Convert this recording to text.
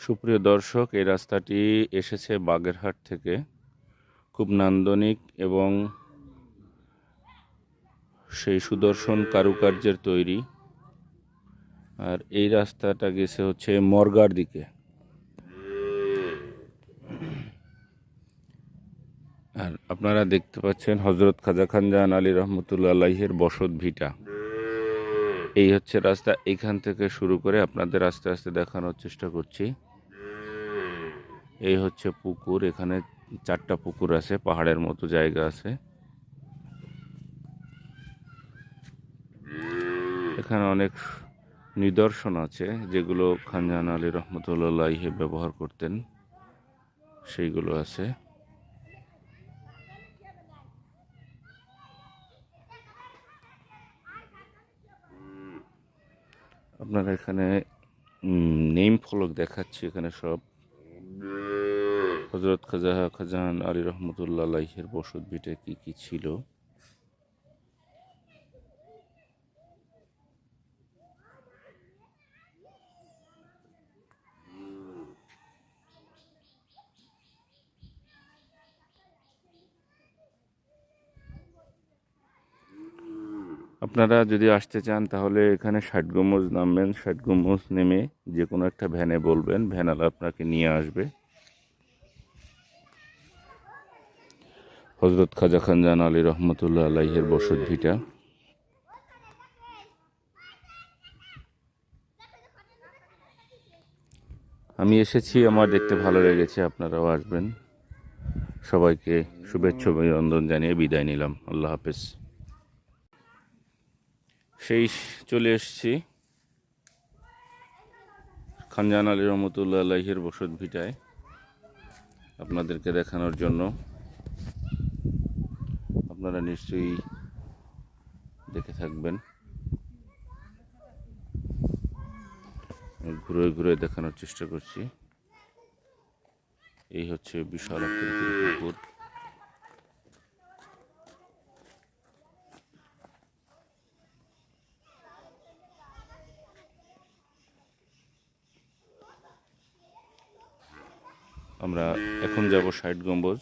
সুপ্রিয় দর্শক, এই রাস্তাটি এসেছে বাগেরহাট থেকে। খুব নান্দনিক এবং সেই সুদর্শন কারুকার্যের তৈরি। আর এই রাস্তাটা গেছে হচ্ছে মর্গার দিকে। আর আপনারা দেখতে পাচ্ছেন হজরত খাজা খান জাহান আলী রহমতুল্লাহ আলাইহের বসত ভিটা। এই হচ্ছে রাস্তা। এখান থেকে শুরু করে আপনাদের আস্তে আস্তে দেখানোর চেষ্টা করছি। এই হচ্ছে পুকুর, এখানে চারটা পুকুর আছে, পাহাড়ের মতো জায়গা আছে। এখানে অনেক নিদর্শন আছে, যেগুলো খানজাহান আলী রহমতুল্লাহ ব্যবহার করতেন। সেইগুলো আছে। আপনারা এখানে নেম ফলক দেখাচ্ছি, এখানে সব। হজরত খাজাহা খাজাহান আলী রহমতুল্লাহ আলাইহের বসত ভিটে কী কী ছিল? আপনারা যদি আসতে চান, তাহলে এখানে ষাট গম্বুজ নামবেন। ষাট গম্বুজ নেমে যে কোনো একটা ভ্যানে বলবেন ভ্যানালা আপনাকে নিয়ে আসবে। হজরত খাজা খান জান আলী রহমতুল্লাহ আলাইহের বসত ভিটা আমি এসেছি, আমার দেখতে ভালো লেগেছে, আপনারাও আসবেন। সবাইকে শুভেচ্ছা অভিনন্দন জানিয়ে বিদায় নিলাম। আল্লাহ হাফেজ। সেই চলে এসেছি। খানজান আলী রহমতুল্লাহ আলাইহের বসত ভিটায় আপনাদেরকে দেখানোর জন্য। আপনারা নিশ্চয়ই দেখে থাকবেন। ঘুরে ঘুরে দেখানোর চেষ্টা করছি। এই হচ্ছে বিশাল আকৃতির পুকুর। আমরা এখন যাব ষাট গম্বুজ।